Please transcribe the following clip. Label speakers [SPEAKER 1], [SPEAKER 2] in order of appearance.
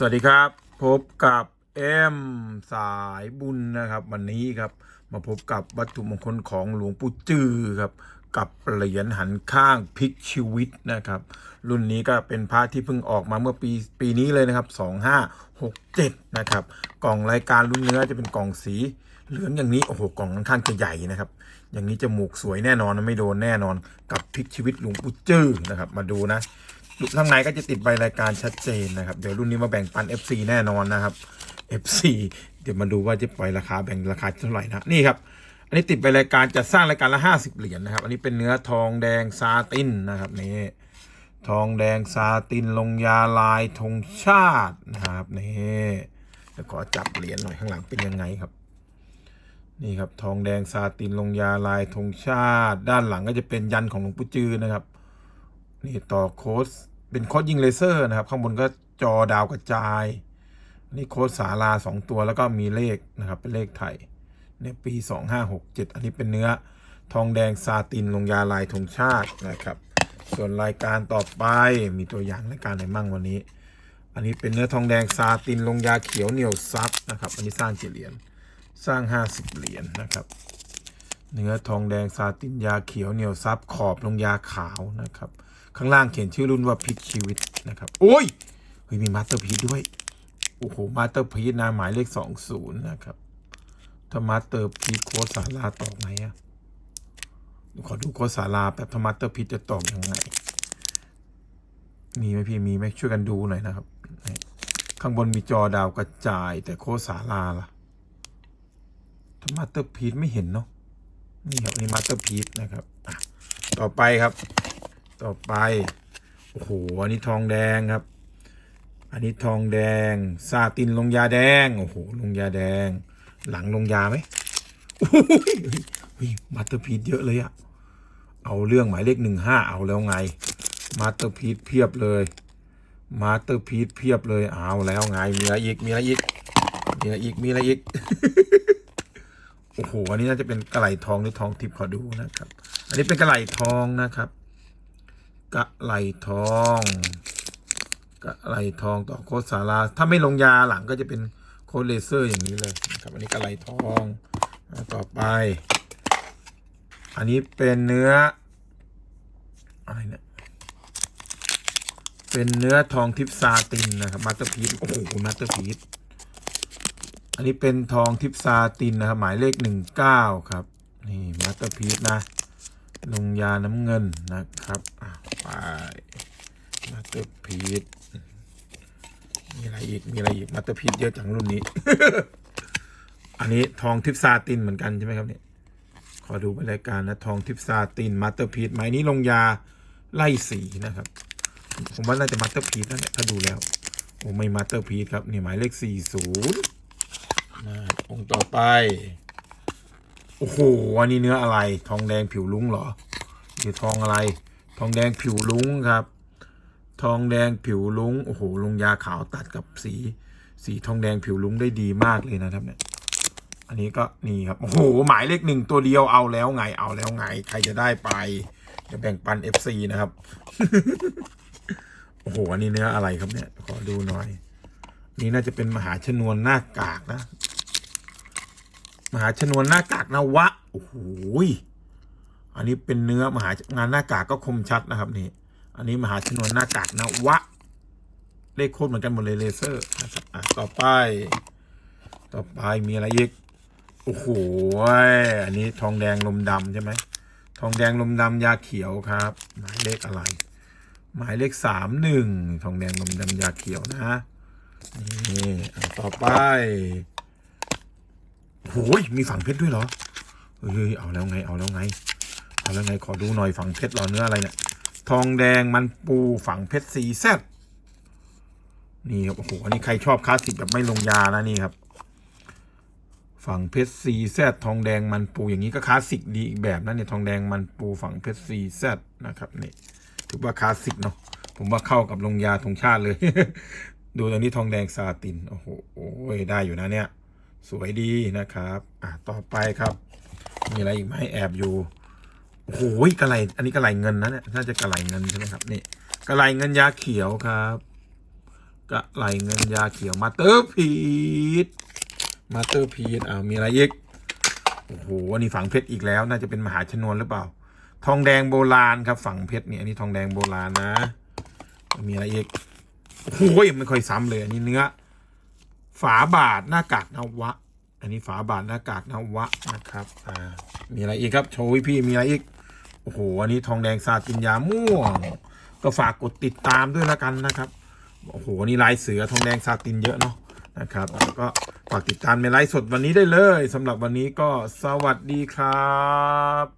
[SPEAKER 1] สวัสดีครับ พบกับเอ็มสายบุญนะครับ วันนี้ครับมาพบกับวัตถุมงคลของหลวงปู่จือครับ กับเหรียญหันข้างพลิกชีวิตนะครับ รุ่นนี้ก็เป็นพระที่เพิ่งออกมาเมื่อปีปีนี้เลยนะครับ 2567 นะครับ กล่องรายการรุ่นเนื้อจะเป็นกล่องสีเหลืองอย่างนี้โอ้โหกล่องค่อนข้างจะใหญ่นะครับ อย่างนี้จมูกสวยแน่นอนไม่โดนแน่นอนกับพลิกชีวิตหลวงปู่จือนะครับ มาดูนะ ข้างในก็จะติดใบรายการชัดเจนนะครับ เดี๋ยวรุ่นนี้มาแบ่งปัน FC แน่นอนนะครับ FC เดี๋ยวมาดูว่าจะปล่อยราคาแบ่งราคาเท่าไหร่นะนี่ครับ อันนี้ติดใบรายการจะสร้างรายการละ50เหรียญนะครับ อันนี้เป็นเนื้อทองแดงซาตินนะครับนี่ทองแดงซาตินลงยาลายธงชาตินะครับนี่เดี๋ยวขอจับเหรียญหน่อยข้างหลังเป็นยังไงครับ นี่ครับทองแดงซาตินลงยาลายธงชาติ ด้านหลังก็จะเป็นยันของหลวงปู่จือนะครับ นี่ต่อโค้ดเป็นโค้ดยิงเลเซอร์นะครับ ข้างบนก็จอดาวกระจาย นี่โค้ดสาลาสองตัวแล้วก็มีเลขนะครับ เป็นเลขไทยเนี่ยปีสองห้าหกเจ็ดอันนี้เป็นเนื้อทองแดงซาตินลงยาลายธงชาตินะครับ ส่วนรายการต่อไปมีตัวอย่างรายการไหนมั่งวันนี้ อันนี้เป็นเนื้อทองแดงซาตินลงยาเขียวเหนียวซับนะครับ อันนี้สร้างเจเหรียญสร้างห้าสิบเหรียญนะครับ เนื้อทองแดงซาตินยาเขียวเหนียวซับขอบลงยาขาวนะครับ ข้างล่างเขียนชื่อรุ่นว่าพลิกชีวิตนะครับโอ้ยเฮ้ยมีมาสเตอร์พีซด้วยโอ้โหมาสเตอร์พีซนะหมายเลขสองศูนย์นะครับถ้ามาสเตอร์พีซโค้ดสาราตอกไงอะขอดูโค้ดสาราแบบถ้ามาสเตอร์พีซจะตอกยังไงมีไหมพี่มีไหมช่วยกันดูหน่อยนะครับ ข้างบนมีจอดาวกระจายแต่โค้ดสาราล่ะถ้ามาสเตอร์พีซไม่เห็นเนาะ นี่ครับอันนี่มาสเตอร์พีซนะครับต่อไปครับ ต่อไปโอ้โหอันนี้ทองแดงครับ อันนี้ทองแดงซาตินลงยาแดงโอ้โหลงยาแดง หลังลงยาไหมมาสเตอร์พีซเยอะเลยอะเอาเรื่องหมายเลขหนึ่งห้าเอาแล้วไงมาสเตอร์พีซเพียบเลยมาสเตอร์พีซเพียบเลยเอาแล้วไงมีอะไรอีกมีอะไรอีกมีอะไรอีกมีอะไรอีก โอ้โหอันนี้น่าจะเป็นกระไหลทองหรือทองทิพย์ขอดูนะครับ อันนี้เป็นกระไหลทองนะครับกระไหลทองกระไหลทองต่อโคสาราถ้าไม่ลงยาหลังก็จะเป็นโคเลเซอร์อย่างนี้เลยนะครับ อันนี้กระไหลทองต่อไป อันนี้เป็นเนื้ออะไรเนี่ยเป็นเนื้อทองทิพซาตินนะครับมาสเตอร์พีซโอ้โหมาสเตอร์พีซ อันนี้เป็นทองทิพซาตินนะครับ หมายเลขหนึ่งเก้าครับ นี่มาสเตอร์พีซนะลงยาน้ำเงินนะครับไปมาสเตอร์พีซมีอะไรอีก มีอะไรอีกมาสเตอร์พีซเยอะจังรุ่นนี้ อันนี้ทองทิพซาตินเหมือนกันใช่ไหมครับเนี่ย ขอดูรายการนะ ทองทิพซาตินมาสเตอร์พีซหมายนี้ลงยาไล่สีนะครับ ผมว่าน่าจะมาสเตอร์พีซนั่นแหละถ้าดูแล้ว โอ้ไม่มาสเตอร์พีซครับนี่หมายเลขสี่ศูนย์ องค์ต่อไป โอ้โห อันนี้เนื้ออะไร ทองแดงผิวลุ้งเหรอ หรือทองอะไร ทองแดงผิวลุ้งครับ ทองแดงผิวลุ้ง โอ้โห ลงยาขาวตัดกับสี สีทองแดงผิวลุ้งได้ดีมากเลยนะครับเนี่ย อันนี้ก็นี่ครับ โอ้โห หมายเลขหนึ่งตัวเดียวเอาแล้วไง เอาแล้วไง ใครจะได้ไป จะแบ่งปัน FC นะครับ โอ้โห อันนี้เนื้ออะไรครับเนี่ย ขอดูหน่อยนี่น่าจะเป็นมหาชนวนหน้ากากนะ มหาชนวนหน้ากากนวะโอ้โหอันนี้เป็นเนื้อมหางานหน้ากากก็คมชัดนะครับนี่ อันนี้มหาชนวนหน้ากากนวะเลขโคตรเหมือนกันหมดเลยเลเซอร์นะครับอะต่อไป ต่อไปมีอะไรอีกโอ้โหอันนี้ทองแดงลมดำใช่ไหมทองแดงลมดำยาเขียวครับ หมายเลขอะไร หมายเลขสามหนึ่งทองแดงลมดำยาเขียวนะนี่อันต่อไป โอ้ยมีฝังเพชรด้วยเหรอเฮ้ยเอาแล้วไงเอาแล้วไง เอาแล้วไงขอดูหน่อยฝังเพชรหรอเนื้ออะไรเนี่ยทองแดงมันปูฝังเพชรสีแซดนี่ครับโอ้โหอันนี้ใครชอบคลาสสิกแบบไม่ลงยานะนี่ครับ ฝั่งเพชรซีแซดทองแดงมันปูอย่างนี้ก็คลาสสิกดีอีกแบบนะเนี่ยทองแดงมันปูฝั่งเพชรซีแซดนะครับนี่ถือว่าคลาสสิกเนาะผมว่าเข้ากับลงยาธงชาติเลย ดูตรงนี้ทองแดงซาตินโอ้โหได้อยู่นะเนี่ย สวยดีนะครับอะต่อไปครับ มีอะไรอีกไหมแอบอยู่โอ้โหกระไหลอันนี้กระไหลเงินนะเนี่ยน่าจะกระไหลเงินใช่ไหมครับนี่กระไหลเงินยาเขียวครับกระไหลเงินยาเขียวมาเตอร์พีทมาเตอร์พีทอ่ามีอะไรอีกโอ้โหอันนี้ฝังเพชรอีกแล้ว น่าจะเป็นมหาชนวนหรือเปล่า ทองแดงโบราณครับฝังเพชรเนี่ยอันนี้ทองแดงโบราณนะ มีอะไรอีกโอ้โหไม่ค่อยซ้ำเลยอันนี้เนื้อ ฝาบาทหน้ากากนวะ อันนี้ฝาบาทหน้ากากนวะนะครับอ่ามีอะไรอีกครับโชว์ให้พี่มีอะไรอีกโอ้โหอันนี้ทองแดงซาตินยาม่วง ก็ฝากกดติดตามด้วยล้วกันนะครับโอ้โหนี่ลายเสือทองแดงซาตินเยอะเนาะนะครับก็ฝากติดตามในไลฟ์สดวันนี้ได้เลยสำหรับวันนี้ก็สวัสดีครับ